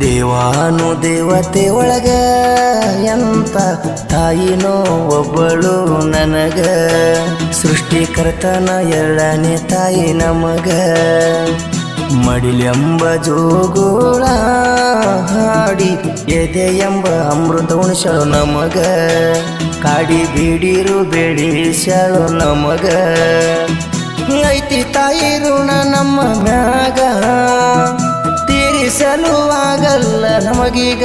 ದೇವಾನು ದೇವತೆ ಒಳಗ ಎಂತ ತಾಯಿನೋ ಒಬ್ಬಳು ನನಗ. ಸೃಷ್ಟಿಕರ್ತನ ಎರಡನೇ ತಾಯಿ ನಮಗ. ಮಡಿಲೆಂಬ ಜೋಗುಳ ಹಾಡಿ ಎದೆ ಎಂಬ ಅಮೃತ ಉಣಿಸಳು ನಮಗ. ಕಾಡಿ ಬೀಡಿರು ಬೇಡಿಸಳು ನಮಗ. ಐತಿ ತಾಯಿ ಋಣ ನಮ್ಮ ನಮಗೀಗ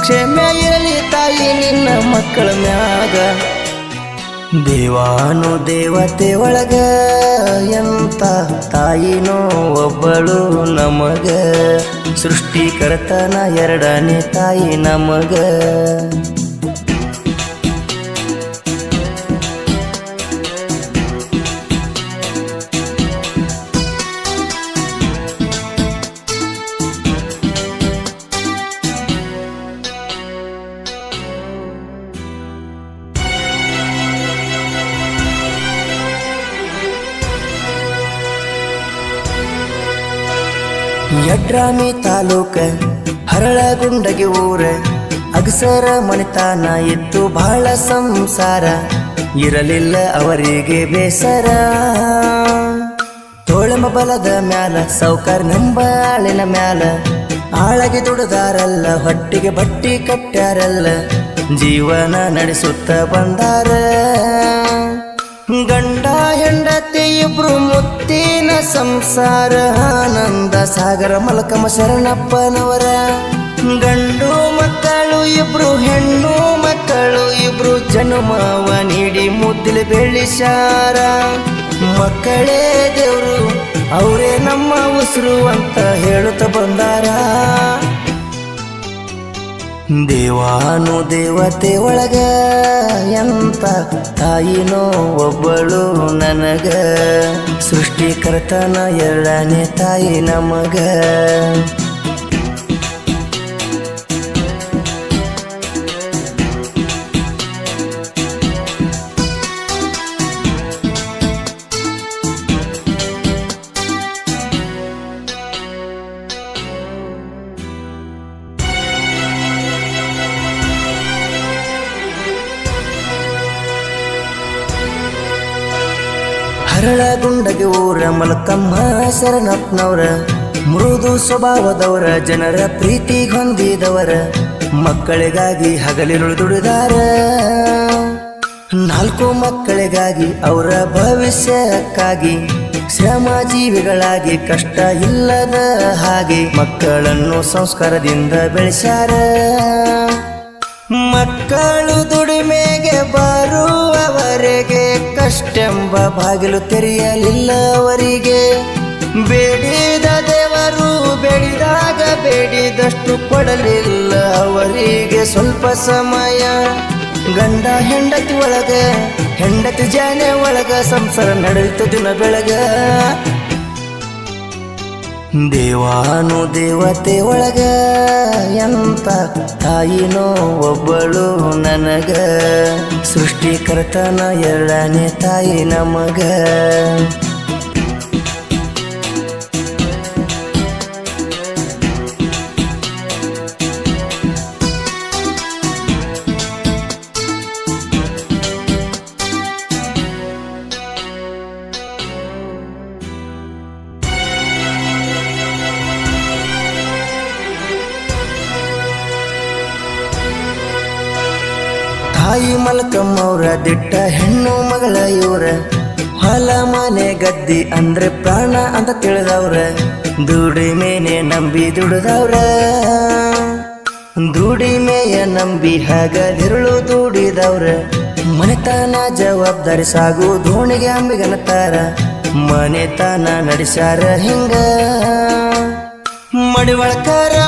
ಕ್ಷಮೆ ಇರಲಿ ತಾಯಿ ನಿನ್ನ ಮಕ್ಕಳ ಮ್ಯಾಗ. ದೇವಾನು ದೇವತೆ ಒಳಗ ಎಂತ ತಾಯಿನೋ ಒಬ್ಬಳು ನಮಗ. ಸೃಷ್ಟಿಕರ್ತನ ಎರಡನೇ ತಾಯಿ ನಮಗ. ಯಡ್ರಾಮಿ ತಾಲೂಕ, ಹರಳಗುಂಡಗೆ ಊರ. ಅಗಸರ ಮಣಿತಾನ ಇತ್ತು ಬಹಳ ಸಂಸಾರ. ಇರಲಿಲ್ಲ ಅವರಿಗೆ ಬೇಸರ. ತೋಳಮ ಬಲದ ಮ್ಯಾಲ ಸೌಕರ್ ನಂಬಾಳಿನ ಮ್ಯಾಲ. ಆಳಗೆ ದುಡದಾರಲ್ಲ, ಹೊಟ್ಟಿಗೆ ಬಟ್ಟಿ ಕಟ್ಟಾರಲ್ಲ ಜೀವನ ನಡೆಸುತ್ತ ಬಂದಾರ. ಗಂಡ ಹೆಂಡತಿ ಇಬ್ರು ಮುತ್ತಿನ ಸಂಸಾರ, ಆನಂದ ಸಾಗರ ಮಲಕಮ ಶರಣಪ್ಪನವರ. ಗಂಡು ಮಕ್ಕಳು ಇಬ್ರು, ಹೆಣ್ಣು ಮಕ್ಕಳು ಇಬ್ರು, ಜನುಮಾವ ನೀಡಿ ಮುದ್ದಿಲು ಬೆಳಿಸಾರ ಮಕ್ಕಳೇ ದೇವ್ರು, ಅವರೇ ನಮ್ಮ ಉಸಿರು ಅಂತ ಹೇಳುತ್ತ ಬಂದಾರ. ದೇವಾನು ದೇವತೆ ಒಳಗ ಎಂತ ತಾಯಿನೋ ಒಬ್ಬಳು ನನಗ. ಸೃಷ್ಟಿಕರ್ತನ ಎರಡನೇ ತಾಯಿ ನಮಗ. ಹರಳಗುಂಡಗೆ ಊರ ಮಲಕಮ್ಮ ಶರಣಪ್ಪನವರ ಮೃದು ಸ್ವಭಾವದವರ, ಜನರ ಪ್ರೀತಿ ಹೊಂದಿದವರ. ಮಕ್ಕಳಿಗಾಗಿ ಹಗಲಿರುಳು ದುಡಿದಾರ. ನಾಲ್ಕು ಮಕ್ಕಳಿಗಾಗಿ ಅವರ ಭವಿಷ್ಯಕ್ಕಾಗಿ, ಶ್ರಮ ಜೀವಿಗಳಾಗಿ ಕಷ್ಟ ಇಲ್ಲದ ಹಾಗೆ ಮಕ್ಕಳನ್ನು ಸಂಸ್ಕಾರದಿಂದ ಬೆಳೆಸ್ಯಾರ. ಮಕ್ಕಳು ದುಡಿಮೆಗೆ ಬರುವವರೆಗೆ ಕಷ್ಟೆಂಬ ಬಾಗಿಲು ತೆರೆಯಲಿಲ್ಲ ಅವರಿಗೆ ಬೇಡಿದ ದೇವರು ಬೇಡಿದಾಗ ಬೇಡಿದಷ್ಟು ಕೊಡಲಿಲ್ಲ ಅವರಿಗೆ ಸ್ವಲ್ಪ ಸಮಯ. ಗಂಡ ಹೆಂಡತಿ ಒಳಗ, ಹೆಂಡತಿ ಜಾನೆ ಒಳಗ ಸಂಸಾರ ನಡೆಯುತ್ತ ದಿನ ಬೆಳಗ ದೇವಾನು ದೇವತೆ ಒಳಗ ಎಂತ ತಾಯಿನೋ ಒಬ್ಬಳು ನನಗ. ಸೃಷ್ಟಿಕರ್ತನ ಎರಡನೇ ತಾಯಿ ನಮಗ. ತಾಯಿ ಮಲ್ಕಮ್ಮವ್ರ ದಿಟ್ಟ ಹೆಣ್ಣು ಮಗಳ ಇವ್ರ. ಹೊಲ, ಮನೆ, ಗದ್ದಿ ಅಂದ್ರೆ ಪ್ರಾಣ ಅಂತ ತಿಳಿದವ್ರ. ದುಡಿಮೆನೆ ನಂಬಿ ದುಡಿದವ್ರ. ದುಡಿಮೆಯ ನಂಬಿ ಹಗಲಿರುಳು ದುಡಿದವ್ರ. ಮನೆತನ ಜವಾಬ್ದಾರಿ ಸಾಗು ದೋಣಿಗೆ ಅಂಬಿಗನತಾರ ಮನೆತನ ನಡೆಸ್ಯಾರ ಹಿಂಗ. ಮಡಿವಳಕರ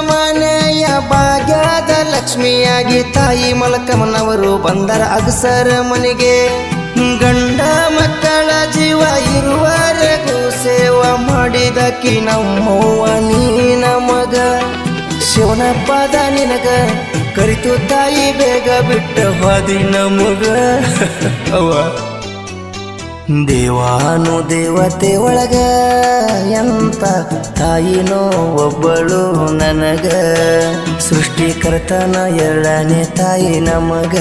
ಭಾಗ್ಯದ ಲಕ್ಷ್ಮಿಯಾಗಿ ತಾಯಿ ಮಲಕಮ್ಮನವರು ಬಂದರ ಅಗಸರ ಮನೆಗೆ. ಗಂಡ ಮಕ್ಕಳ ಜೀವ ಇರುವರೆಗೂ ಸೇವಾ ಮಾಡಿದಕಿ ನಮ್ಮವ್ವ ನೀ ನಮಗ ಶಿವನ ನಿನಗ ಕರಿತು ತಾಯಿ ಬೇಗ ಬಿಟ್ಟ ಹೋದಿ ನಮಗ ದೇವಾನು ದೇವತೆ ಒಳಗ ಎಂತ ತಾಯಿನೋ ಒಬ್ಬಳು ನನಗ. ಸೃಷ್ಟಿಕರ್ತನ ಎರಡನೇ ತಾಯಿ ನಮಗ.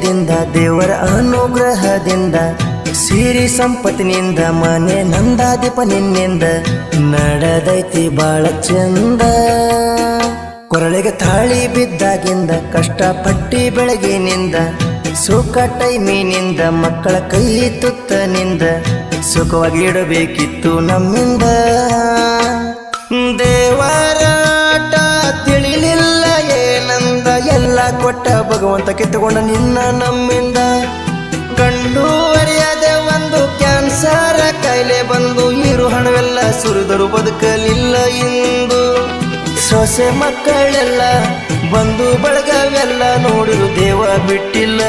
ದಯದಿಂದ ದೇವರ ಅನುಗ್ರಹದಿಂದ, ಸಿರಿ ಸಂಪತ್ತಿನಿಂದ, ಮನೆ ನಂದಾದಿಪ ನಿನ್ನಿಂದ ನಡೆದೈತಿ ಬಾಳ ಚಂದ. ಕೊರಳಿಗೆ ತಾಳಿ ಬಿದ್ದಾಗಿಂದ, ಕಷ್ಟಪಟ್ಟಿ ಬೆಳಗಿನಿಂದ, ಸುಖ ಟೈಮಿನಿಂದ, ಮಕ್ಕಳ ಕೈ ತುತ್ತನಿಂದ, ಸುಖವಾಗಿ ಇಡಬೇಕಿತ್ತು ನಮ್ಮಿಂದ. ಭಗವಂತ ಕಿತ್ತುಕೊಂಡ ನಿನ್ನ ನಮ್ಮಿಂದ. ಕಂಡು ಅರಿಯದೆ ಒಂದು ಕ್ಯಾನ್ಸರ್, ಕಾಯಿಲೆ ಬಂದು ಇರು ಹಣವೆಲ್ಲ ಸುರಿದರು ಬದುಕಲಿಲ್ಲ ಇಂದು. ಸೊಸೆ ಮಕ್ಕಳೆಲ್ಲ ಬಂದು ಬಳಗವೆಲ್ಲ ನೋಡಿರು, ದೇವ ಬಿಟ್ಟಿಲ್ಲ.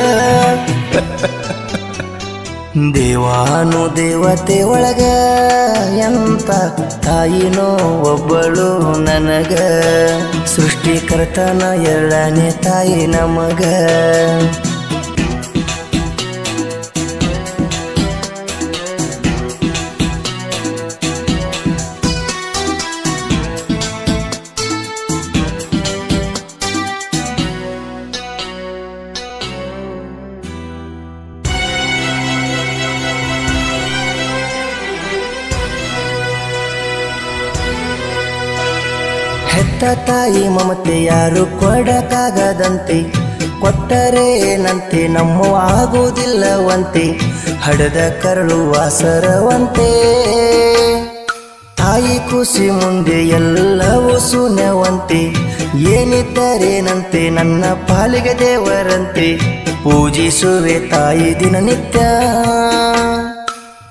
ದೇವಾನು ದೇವತೆ ಒಳಗ ಎಂತ ತಾಯಿನೋ ಒಬ್ಬಳು ನನಗ. ಸೃಷ್ಟಿಕರ್ತನ ಎರಡನೇ ತಾಯಿ ನಮಗ. ಹೆತ್ತ ತಾಯಿ ಮಮತೆ ಯಾರು ಕೊಡಕ್ಕಾಗದಂತೆ ಕೊಟ್ಟರೆ ಏನಂತೆ ನಮ್ಮ ಆಗುವುದಿಲ್ಲವಂತೆ, ಹಡದ ಕರಳು ವಾಸರವಂತೆ. ತಾಯಿ ಖುಷಿ ಮುಂದೆ ಎಲ್ಲವೂ ಶೂನ್ಯವಂತೆ ಏನಿದ್ದರೇನಂತೆ ನನ್ನ ಪಾಲಿಗೆ ದೇವರಂತೆ, ಪೂಜಿಸುವೆ ತಾಯಿ ದಿನನಿತ್ಯ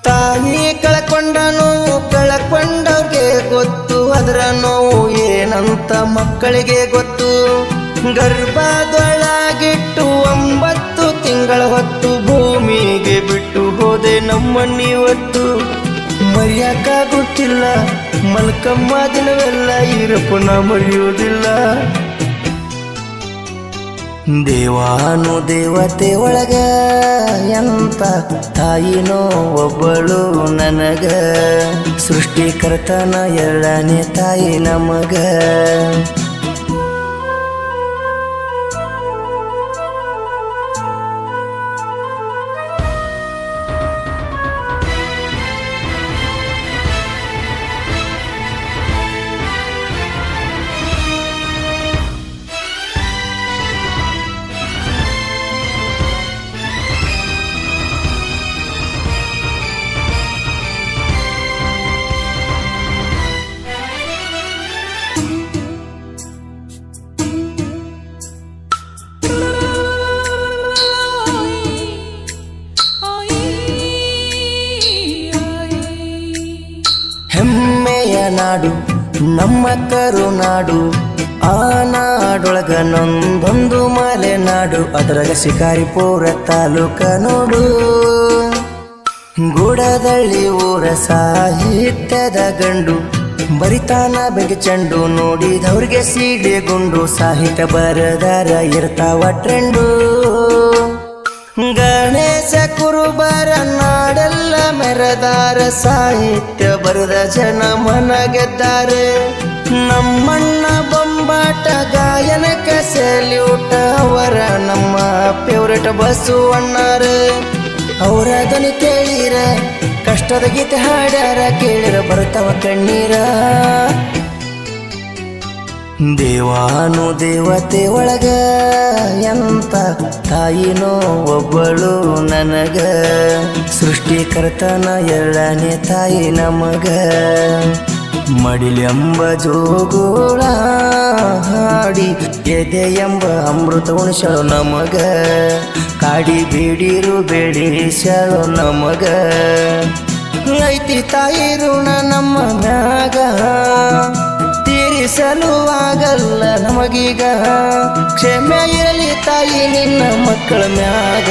ತಾಯಿ ಕಳಕೊಂಡನು, ಕಳಕೊಂಡ ಅದರ ನೋವು ಏನಂತ ಮಕ್ಕಳಿಗೆ ಗೊತ್ತು? ಗರ್ಭದೊಳಗಿಟ್ಟು ಒಂಬತ್ತು ತಿಂಗಳ ಹೊತ್ತು ಭೂಮಿಗೆ ಬಿಟ್ಟು ಹೋದೆ ನಮ್ಮನ್ನಿವತ್ತು ಮರೆಯಕ್ಕಾಗುತ್ತಿಲ್ಲ ಮಲ್ಕಮ್ಮ ದಿನವೆಲ್ಲ ಇರಪ್ಪನ ಮರೆಯುವುದಿಲ್ಲ. ದೇವಾನು ದೇವತೆ ಒಳಗ ಎಂತ ತಾಯಿನೋ ಒಬ್ಬಳು ನನಗ. ಸೃಷ್ಟಿಕರ್ತನ ಎರಡನೇ ತಾಯಿ ನಮಗ. ಹೆಮ್ಮೆಯ ನಾಡು, ನಮ್ಮ ಕರುನಾಡು. ಆ ನಾಡೊಳಗ ನೊಂದೊಂದು ಮಲೆನಾಡು ಅದರಾಗ ಶಿಕಾರಿಪುರ ತಾಲೂಕ ನೋಡು. ಗುಡದಳ್ಳಿ ಊರ ಸಾಹಿತ್ಯದ ಗಂಡು, ಬರಿತಾನ ಬೆಗೆ ಚೆಂಡು ನೋಡಿದವ್ರಿಗೆ ಸೀಡೆ ಗುಂಡು ಸಾಹಿತ್ಯ ಬರದಾರ ಇರ್ತಾವ ಟ್ರೆಂಡು. ಗಣೇಶ ಕುರುಬರ ನಾಡೆಲ್ಲ ಮೆರೆದಾರ ಸಾಹಿತ್ಯ ಬರೆದ ಜನ ಮನ ಗೆದ್ದಾರೆ ನಮ್ಮಣ್ಣ ಬೊಂಬಾಟ ಗಾಯನಕ್ಕೆ ಸೆಲ್ಯೂಟ್ ಅವರ ನಮ್ಮ ಫೇವ್ರೇಟ್ ಬಸ್ಸು ಅಣ್ಣಾರ. ಅವರ ಧ್ವನಿ ಕೇಳಿರ, ಕಷ್ಟದ ಗೀತೆ ಹಾಡ್ಯಾರ, ಕೇಳಿರ ಬರ್ತಾವ ಕಣ್ಣೀರ. ದೇವಾನು ದೇವತೆ ಒಳಗ ಎಂತ ತಾಯಿನೋ ಒಬ್ಬಳು ನನಗ. ಸೃಷ್ಟಿಕರ್ತನ ಎರಡನೇ ತಾಯಿ ನಮಗ. ಮಡಿಲೆಂಬ ಜೋಗೋಳ ಹಾಡಿ ಎದೆ ಎಂಬ ಅಮೃತ ಉಣಿಸಳು ನಮಗ. ಕಾಡಿ ಬೇಡಿರು ಬೇಡಿಸಳು ನಮಗ. ಐತಿ ತಾಯಿ ಋಣ ನಮ್ಮ ಮ್ಯಾಗ. ತೀರಿಸಲು ಆಗಲ್ಲ ನಮಗೀಗ. ಕ್ಷಮೆ ಇರಲಿ ತಾಯಿ ನಿನ್ನ ಮಕ್ಕಳ ಮ್ಯಾಗ.